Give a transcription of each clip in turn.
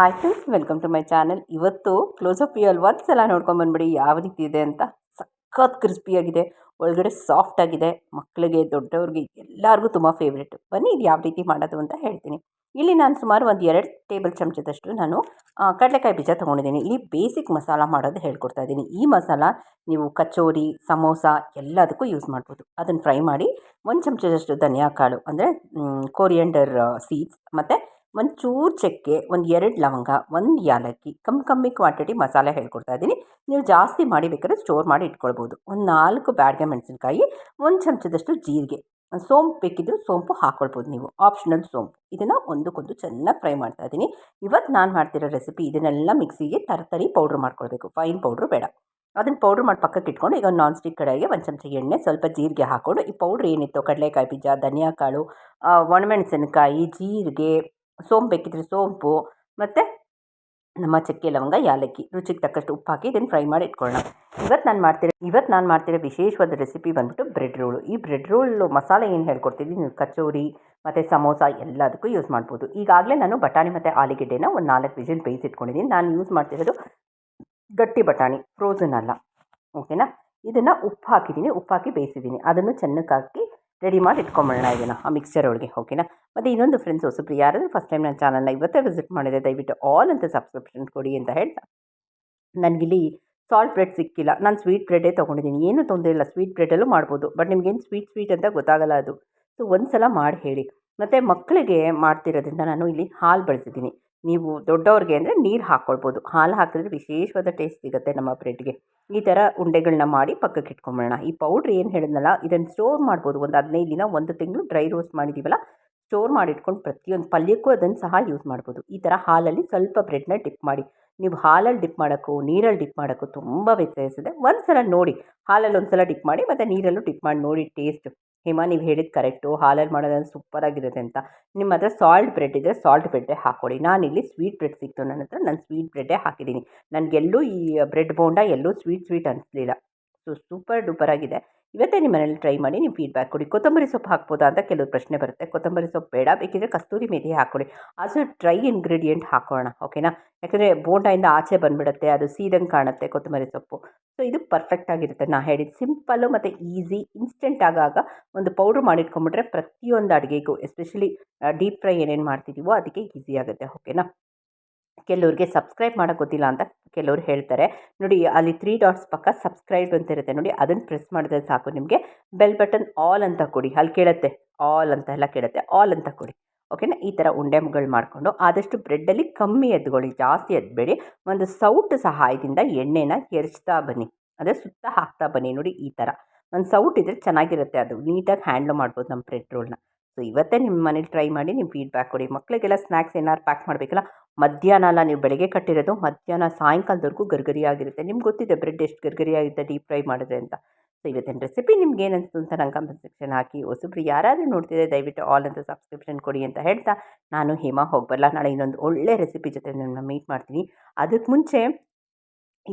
Hi friends welcome to my channel ಇವತ್ತು close-up ಯುವಲ್ ಒಂದು ಸಲ ನೋಡ್ಕೊಂಬಂದ್ಬಿಡಿ ಯಾವ ರೀತಿ ಇದೆ ಅಂತ ಸಖತ್ ಕ್ರಿಸ್ಪಿಯಾಗಿದೆ ಒಳಗಡೆ ಸಾಫ್ಟ್ ಆಗಿದೆ. ಮಕ್ಕಳಿಗೆ, ದೊಡ್ಡವ್ರಿಗೆ, ಎಲ್ಲರಿಗೂ ತುಂಬ ಫೇವ್ರೇಟ್ ಬನ್ನಿ ಇದು ಯಾವ ರೀತಿ ಮಾಡೋದು ಅಂತ ಹೇಳ್ತೀನಿ. ಇಲ್ಲಿ ನಾನು ಸುಮಾರು ಒಂದು ಎರಡು ಟೇಬಲ್ ಚಮಚದಷ್ಟು ನಾನು ಕಡಲೆಕಾಯಿ ಬೀಜ ತೊಗೊಂಡಿದ್ದೀನಿ. ಇಲ್ಲಿ ಬೇಸಿಕ್ ಮಸಾಲ ಮಾಡೋದು ಹೇಳ್ಕೊಡ್ತಾ ಇದ್ದೀನಿ. ಈ ಮಸಾಲ ನೀವು ಕಚೋರಿ, ಸಮೋಸ ಎಲ್ಲದಕ್ಕೂ ಯೂಸ್ ಮಾಡ್ಬೋದು. ಅದನ್ನು ಫ್ರೈ ಮಾಡಿ, ಒಂದು ಚಮಚದಷ್ಟು ಧನಿಯಾ ಕಾಳು ಅಂದರೆ ಕೋರಿಯಂಡರ್ ಸೀಡ್ಸ್ ಮತ್ತು ಒಂದು ಚೂರು ಚಕ್ಕೆ, ಒಂದು ಎರಡು ಲವಂಗ, ಒಂದು ಯಾಲಕ್ಕಿ ಕಮ್ಮಿ ಕಮ್ಮಿ ಕ್ವಾಂಟಿಟಿ ಮಸಾಲೆ ಹೇಳ್ಕೊಡ್ತಾ ಇದ್ದೀನಿ. ನೀವು ಜಾಸ್ತಿ ಮಾಡಿ ಬೇಕಾದ್ರೆ ಸ್ಟೋರ್ ಮಾಡಿ ಇಟ್ಕೊಳ್ಬೋದು. ಒಂದು ನಾಲ್ಕು ಬ್ಯಾಡ್ಗೆ ಮೆಣಸಿನ್ಕಾಯಿ, ಒಂದು ಚಮಚದಷ್ಟು ಜೀರಿಗೆ ಸೋಂಪು ಬೇಕಿದ್ದರೂ ಸೋಂಪು ಹಾಕ್ಕೊಳ್ಬೋದು ನೀವು. ಆಪ್ಷನಲ್ ಸೋಂಪು. ಇದನ್ನು ಒಂದಕ್ಕೊಂದು ಚೆನ್ನಾಗಿ ಫ್ರೈ ಮಾಡ್ತಾ ಇದ್ದೀನಿ. ಇವತ್ತು ನಾನು ಮಾಡ್ತಿರೋ ರೆಸಿಪಿ ಇದನ್ನೆಲ್ಲ ಮಿಕ್ಸಿಗೆ ತರತರಿ ಪೌಡ್ರ್ ಮಾಡ್ಕೊಳ್ಬೇಕು. ಫೈನ್ ಪೌಡ್ರು ಬೇಡ. ಅದನ್ನು ಪೌಡ್ರ್ ಮಾಡಿ ಪಕ್ಕಕ್ಕೆ ಇಟ್ಕೊಂಡು ಈಗ ನಾನ್ ಸ್ಟಿಕ್ ಕಡೆಗೆ ಒಂದು ಚಮಚ ಎಣ್ಣೆ, ಸ್ವಲ್ಪ ಜೀರಿಗೆ ಹಾಕ್ಕೊಂಡು ಈ ಪೌಡ್ರ್ ಏನಿತ್ತು, ಕಡಲೆಕಾಯಿ ಬೀಜ, ಧನಿಯಾ ಕಾಳು ಒಣಮೆಣಸಿನಕಾಯಿ, ಜೀರಿಗೆ ಸೋಂಪು ಬೇಕಿದ್ರೆ ಸೋಂಪು, ಮತ್ತು ನಮ್ಮ ಚಕ್ಕೆ ಲವಂಗ, ಯಾಲಕ್ಕಿ, ರುಚಿಗೆ ತಕ್ಕಷ್ಟು ಉಪ್ಪು ಹಾಕಿ ಇದನ್ನು ಫ್ರೈ ಮಾಡಿ ಇಟ್ಕೊಳ್ಳೋಣ. ಇವತ್ತು ನಾನು ಮಾಡ್ತಿರೋ ಇವತ್ತು ನಾನು ಮಾಡ್ತಿರೋ ವಿಶೇಷವಾದ ರೆಸಿಪಿ ಬಂದ್ಬಿಟ್ಟು ಬ್ರೆಡ್ ರೋಳು ಈ ಬ್ರೆಡ್ ರೋಲ್ ಮಸಾಲೆ ಏನು ಹೇಳ್ಕೊಡ್ತೀನಿ ನೀವು ಕಚೋರಿ, ಮತ್ತು ಸಮೋಸ ಎಲ್ಲದಕ್ಕೂ ಯೂಸ್ ಮಾಡ್ಬೋದು. ಈಗಾಗಲೇ ನಾನು ಬಟಾಣಿ ಮತ್ತು ಆಲೂಗೆಡ್ಡೆನ ಒಂದು ನಾಲ್ಕು ವಿಜಿಲ್ ಬೇಯಿಸಿಟ್ಕೊಂಡಿದ್ದೀನಿ ನಾನು ಯೂಸ್ ಮಾಡ್ತಿರೋದು ಗಟ್ಟಿ ಬಟಾಣಿ ಫ್ರೋಝನ್ ಅಲ್ಲ. ಓಕೆನಾ ಇದನ್ನು ಉಪ್ಪು ಹಾಕಿದ್ದೀನಿ, ಉಪ್ಪು ಹಾಕಿ ಬೇಯಿಸಿದ್ದೀನಿ. ಅದನ್ನು ಚೆನ್ನಾಗಿ ಹಾಕಿ ರೆಡಿ ಮಾಡಿ ಇಟ್ಕೊಂಬಿಡೋಣ ಇದನ್ನು, ಆ ಮಿಕ್ಸರ್ ಒಳಗೆ ಓಕೆನಾ ಮತ್ತು ಇನ್ನೊಂದು ಫ್ರೆಂಡ್ಸ್ ಹೊಸಬ್ರು ಯಾರಾದರೂ ಫಸ್ಟ್ ಟೈಮ್ ನನ್ನ ಚಾನಲ್ನ ಇವತ್ತೇ ವಿಸಿಟ್ ಮಾಡಿದೆ ದಯವಿಟ್ಟು ಆಲ್ ಅಂತ ಸಬ್ಸ್ಕ್ರಿಪ್ಷನ್ ಕೊಡಿ ಅಂತ ಹೇಳ್ತಾ. ನನಗಿಲ್ಲಿ ಸಾಲ್ಟ್ ಬ್ರೆಡ್ ಸಿಕ್ಕಿಲ್ಲ. ನಾನು ಸ್ವೀಟ್ ಬ್ರೆಡ್ಡೇ ತೊಗೊಂಡಿದ್ದೀನಿ. ಏನೂ ತೊಂದರೆ ಇಲ್ಲ. ಸ್ವೀಟ್ ಬ್ರೆಡಲ್ಲೂ ಮಾಡ್ಬೋದು. ಬಟ್ ನಿಮಗೇನು ಸ್ವೀಟ್ ಸ್ವೀಟ್ ಅಂತ ಗೊತ್ತಾಗಲ್ಲ ಅದು. ಸೊ ಒಂದು ಸಲ ಮಾಡಿ ಹೇಳಿ. ಮತ್ತು ಮಕ್ಕಳಿಗೆ ಮಾಡ್ತಿರೋದ್ರಿಂದ ನಾನು ಇಲ್ಲಿ ಹಾಲು ಬಳಸಿದ್ದೀನಿ. ನೀವು ದೊಡ್ಡವ್ರಿಗೆ ಅಂದರೆ ನೀರು ಹಾಕ್ಕೊಳ್ಬೋದು ಹಾಲು ಹಾಕಿದ್ರೆ ವಿಶೇಷವಾದ ಟೇಸ್ಟ್ ಸಿಗುತ್ತೆ ನಮ್ಮ ಬ್ರೆಡ್ಗೆ ಈ ಥರ ಉಂಡೆಗಳನ್ನ ಮಾಡಿ ಪಕ್ಕಕ್ಕೆ ಇಟ್ಕೊಂಬಿಡೋಣ. ಈ ಪೌಡ್ರ್ ಏನು ಹೇಳಿದ್ನಲ್ಲ ಇದನ್ನು ಸ್ಟೋರ್ ಮಾಡ್ಬೋದು. ಒಂದು ಹದಿನೈದು ದಿನ, ಒಂದು ತಿಂಗಳು ಡ್ರೈ ರೋಸ್ಟ್ ಮಾಡಿದ್ದೀವಲ್ಲ ಸ್ಟೋರ್ ಮಾಡಿಟ್ಕೊಂಡು ಪ್ರತಿಯೊಂದು ಪಲ್ಯಕ್ಕೂ ಅದನ್ನು ಸಹ ಯೂಸ್ ಮಾಡ್ಬೋದು. ಈ ಥರ ಹಾಲಲ್ಲಿ ಸ್ವಲ್ಪ ಬ್ರೆಡ್ನ ಡಿಪ್ ಮಾಡಿ. ನೀವು ಹಾಲಲ್ಲಿ ಡಿಪ್ ಮಾಡೋಕ್ಕೂ, ನೀರಲ್ಲಿ ಡಿಪ್ ಮಾಡೋಕ್ಕೂ ತುಂಬ ವ್ಯತ್ಯಾಸ ಇದೆ. ಒಂದು ಸಲ ನೋಡಿ ಹಾಲಲ್ಲಿ ಒಂದು ಸಲ ಡಿಪ್ ಮಾಡಿ, ಮತ್ತು ನೀರಲ್ಲೂ ಡಿಪ್ ಮಾಡಿ ನೋಡಿ ಟೇಸ್ಟ್ ಹೇಮಾ ನೀವು ಹೇಳಿದ್ದು ಕರೆಕ್ಟು ಹಾಲಲ್ಲಿ ಮಾಡೋದಂದ್ರೆ ಸೂಪರಾಗಿರುತ್ತೆ ಅಂತ. ನಿಮ್ಮ ಹತ್ರ ಸಾಲ್ಟ್ ಬ್ರೆಡ್ ಇದ್ದರೆ ಸಾಲ್ಟ್ ಬ್ರೆಡ್ಡೇ ಹಾಕ್ಕೊಳ್ಳಿ ನಾನಿಲ್ಲಿ ಸ್ವೀಟ್ ಬ್ರೆಡ್ ಸಿಕ್ತು ನನ್ನ ಹತ್ರ, ನಾನು ಸ್ವೀಟ್ ಬ್ರೆಡ್ಡೇ ಹಾಕಿದ್ದೀನಿ ನನಗೆಲ್ಲೂ ಈ ಬ್ರೆಡ್ ಬೋಂಡ ಎಲ್ಲೂ ಸ್ವೀಟ್ ಸ್ವೀಟ್ ಅನಿಸ್ಲಿಲ್ಲ. ಸೊ ಸೂಪರ್ ಡೂಪರಾಗಿದೆ ಇವತ್ತೇ ನಿಮ್ಮ ಮನೇಲಿ ಟ್ರೈ ಮಾಡಿ ನೀವು ಫೀಡ್ಬ್ಯಾಕ್ ಕೊಡಿ. ಕೊತ್ತಂಬರಿ ಸೊಪ್ಪು ಹಾಕ್ಬೋದಾ ಅಂತ ಕೆಲವು ಪ್ರಶ್ನೆ ಬರುತ್ತೆ. ಕೊತ್ತಂಬರಿ ಸೊಪ್ಪು ಬೇಡ, ಬೇಕಿದ್ರೆ ಕಸ್ತೂರಿ ಮೇಥಿ ಹಾಕ್ಕೊಡಿ. ಅದು ಡ್ರೈ ಇಂಗ್ರೀಡಿಯೆಂಟ್ ಹಾಕೋಣ ಓಕೆನಾ ಯಾಕಂದರೆ ಬೋಂಡಾಯಿಂದ ಆಚೆ ಬಂದುಬಿಡುತ್ತೆ, ಅದು ಸೀದಂಗೆ ಕಾಣುತ್ತೆ ಕೊತ್ತಂಬರಿ ಸೊಪ್ಪು. ಸೊ ಇದು ಪರ್ಫೆಕ್ಟ್ ಆಗಿರುತ್ತೆ. ನಾ ಹೇಳಿದ್ದು ಸಿಂಪಲ್ಲು ಮತ್ತು ಈಸಿ ಇನ್ಸ್ಟೆಂಟ್ ಆಗಾಗ ಒಂದು ಪೌಡ್ರ್ ಮಾಡಿಟ್ಕೊಂಬಿಟ್ರೆ ಪ್ರತಿಯೊಂದು ಅಡುಗೆಗೂ ಎಸ್ಪೆಷಲಿ ಡೀಪ್ ಫ್ರೈ ಏನೇನು ಮಾಡ್ತಿದ್ದೀವೋ ಅದಕ್ಕೆ ಈಸಿ ಆಗುತ್ತೆ ಓಕೆನಾ ಕೆಲವ್ರಿಗೆ ಸಬ್ಸ್ಕ್ರೈಬ್ ಮಾಡೋಕ್ಕೆ ಗೊತ್ತಿಲ್ಲ ಅಂತ ಕೆಲವ್ರು ಹೇಳ್ತಾರೆ. ನೋಡಿ, ಅಲ್ಲಿ ತ್ರೀ ಡಾಟ್ಸ್ ಪಕ್ಕ ಸಬ್ಸ್ಕ್ರೈಬ್ ಅಂತ ಇರುತ್ತೆ ನೋಡಿ, ಅದನ್ನು ಪ್ರೆಸ್ ಮಾಡಿದ್ರೆ ಸಾಕು ನಿಮಗೆ. ಬೆಲ್ ಬಟನ್ ಆಲ್ ಅಂತ ಕೊಡಿ. ಅಲ್ಲಿ ಕೇಳುತ್ತೆ ಆಲ್ ಅಂತ ಎಲ್ಲ ಕೇಳುತ್ತೆ ಆಲ್ ಅಂತ ಕೊಡಿ. ಓಕೆನಾ ಈ ಥರ ಉಂಡೆಗಳು ಮಾಡಿಕೊಂಡು ಆದಷ್ಟು ಬ್ರೆಡ್ಡಲ್ಲಿ ಕಮ್ಮಿ ಎದ್ಕೊಳ್ಳಿ, ಜಾಸ್ತಿ ಎದ್ಬೇಡಿ. ಒಂದು ಸೌಟ್ ಸಹಾಯದಿಂದ ಎಣ್ಣೆನ ಎರಚ್ತಾ ಬನ್ನಿ. ಅಂದರೆ ಸುತ್ತ ಹಾಕ್ತಾ ಬನ್ನಿ ನೋಡಿ ಈ ಥರ ಒಂದು ಸೌಟ್ ಇದ್ದರೆ ಚೆನ್ನಾಗಿರುತ್ತೆ ಅದು. ನೀಟಾಗಿ ಹ್ಯಾಂಡ್ಲ್ ಮಾಡ್ಬೋದು ನಮ್ಮ ಬ್ರೆಡ್ ರೋಲ್ನ ಸೊ ಇವತ್ತೇ ನಿಮ್ಮ ಮನೇಲಿ ಟ್ರೈ ಮಾಡಿ ನೀವು ಫೀಡ್ಬ್ಯಾಕ್ ಕೊಡಿ. ಮಕ್ಕಳಿಗೆಲ್ಲ ಸ್ನ್ಯಾಕ್ಸ್ ಏನಾರು ಪ್ಯಾಕ್ ಮಾಡಬೇಕಲ್ಲ? ಮಧ್ಯಾಹ್ನ ಅಲ್ಲ ನೀವು ಬೆಳಗ್ಗೆ ಕಟ್ಟಿರೋದು ಮಧ್ಯಾಹ್ನ ಸಾಯಂಕಾಲದವರೆಗೂ ಗರ್ಗರಿಯಾಗಿರುತ್ತೆ. ನಿಮ್ಗೆ ಗೊತ್ತಿದೆ ಬ್ರೆಡ್ ಎಷ್ಟು ಗರ್ಗರಿಯಾಗಿರುತ್ತೆ ಡೀಪ್ ಫ್ರೈ ಮಾಡಿದ್ರೆ ಅಂತ. ಸೊ ಇವತ್ತಿನ ರೆಸಿಪಿ ನಿಮ್ಗೆ ಏನು ಅಂತ ನಂಗೆ ಕಮೆಂಟ್ ಸೆಕ್ಷನ್ ಹಾಕಿ. ಹೊಸಬ್ರು ಯಾರಾದರೂ ನೋಡ್ತಿದ್ರೆ ದಯವಿಟ್ಟು ಆಲ್ ಅಂತ ಸಬ್ಸ್ಕ್ರಿಪ್ಷನ್ ಕೊಡಿ ಅಂತ ಹೇಳ್ತಾ ನಾನು ಹೇಮಾ ಹೋಗ್ಬರಲ್ಲ ನಾಳೆ ಇನ್ನೊಂದು ಒಳ್ಳೆ ರೆಸಿಪಿ ಜೊತೆ ನಿಮ್ಮನ್ನ ಮೀಟ್ ಮಾಡ್ತೀನಿ. ಅದಕ್ಕೆ ಮುಂಚೆ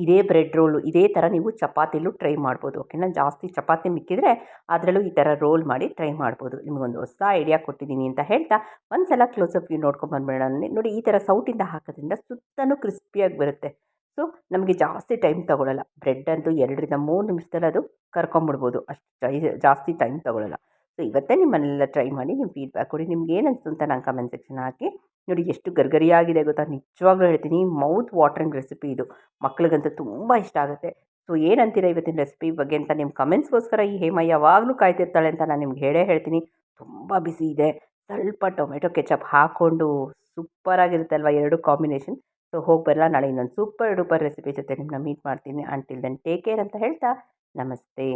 ಇದೇ ಬ್ರೆಡ್ ರೋಲು ಇದೇ ಥರ ನೀವು ಚಪಾತಿಲೂ ಟ್ರೈ ಮಾಡ್ಬೋದು ಓಕೆನಾ ಜಾಸ್ತಿ ಚಪಾತಿ ಮಿಕ್ಕಿದರೆ ಅದರಲ್ಲೂ ಈ ಥರ ರೋಲ್ ಮಾಡಿ ಟ್ರೈ ಮಾಡ್ಬೋದು. ನಿಮಗೊಂದು ಹೊಸ ಐಡಿಯಾ ಕೊಟ್ಟಿದ್ದೀನಿ ಅಂತ ಹೇಳ್ತಾ ಒಂದು ಸಲ ಕ್ಲೋಸಪ್ ವ್ಯೂ ನೋಡ್ಕೊಂಬಂದ್ಬೇಡ ನೋಡಿ ಈ ಥರ ಸೌಟಿಂದ ಹಾಕೋದ್ರಿಂದ ಸುತ್ತಲೂ ಕ್ರಿಸ್ಪಿಯಾಗಿ ಬರುತ್ತೆ. ಸೊ ನಮಗೆ ಜಾಸ್ತಿ ಟೈಮ್ ತೊಗೊಳ್ಳಲ್ಲ ಬ್ರೆಡ್ ಅಂತೂ ಎರಡರಿಂದ ಮೂರು ನಿಮಿಷದಲ್ಲಿ ಅದು ಕರ್ಕೊಂಬಿಡ್ಬೋದು ಅಷ್ಟು ಜಾಸ್ತಿ ಟೈಮ್ ತೊಗೊಳ್ಳಲ್ಲ ಸೊ ಇವತ್ತೇ ನಿಮ್ಮನ್ನೆಲ್ಲ ಟ್ರೈ ಮಾಡಿ ನಿಮ್ಮ ಫೀಡ್ಬ್ಯಾಕ್ ಕೊಡಿ. ನಿಮ್ಗೆ ಏನು ಅನಿಸ್ತು ಅಂತ ನಾನು ಕಮೆಂಟ್ ಸೆಕ್ಷನ್ ಹಾಕಿ. ನೋಡಿ ಎಷ್ಟು ಗರ್ಗರಿಯಾಗಿದೆ ಗೊತ್ತಾ? ನಿಜವಾಗ್ಲೂ ಹೇಳ್ತೀನಿ ಮೌತ್ ವಾಟ್ರಿಂಗ್ ರೆಸಿಪಿ ಇದು. ಮಕ್ಳಿಗಂತೂ ತುಂಬ ಇಷ್ಟ ಆಗುತ್ತೆ. ಸೊ ಏನಂತೀರ ಇವತ್ತಿನ ರೆಸಿಪಿ ಬಗ್ಗೆ ಅಂತ ನಿಮ್ಮ ಕಮೆಂಟ್ಸ್ಗೋಸ್ಕರ ಈ ಹೇಮ ಯಾವಾಗಲೂ ಕಾಯ್ತಿರ್ತಾಳೆ ಅಂತ ನಾನು ನಿಮ್ಗೆ ಹೇಳೇ ಹೇಳ್ತೀನಿ. ತುಂಬ ಬಿಸಿ ಇದೆ. ಸ್ವಲ್ಪ ಟೊಮೆಟೊ ಕೆಚಪ್ ಹಾಕ್ಕೊಂಡು ಸೂಪರಾಗಿರುತ್ತೆ ಅಲ್ವಾ ಎರಡು ಕಾಂಬಿನೇಷನ್ ಸೊ ಹೋಗಿ ಬರಲ್ಲ ನಾಳೆ ಇನ್ನೊಂದು ಸೂಪರ್ ಡೂಪರ್ ರೆಸಿಪಿ ಜೊತೆ ನಿಮ್ಮನ್ನ ಮೀಟ್ ಮಾಡ್ತೀನಿ. ಅಂಟಿಲ್ ದೆನ್ ಟೇಕ್ ಕೇರ್ ಅಂತ ಹೇಳ್ತಾ, ನಮಸ್ತೆ.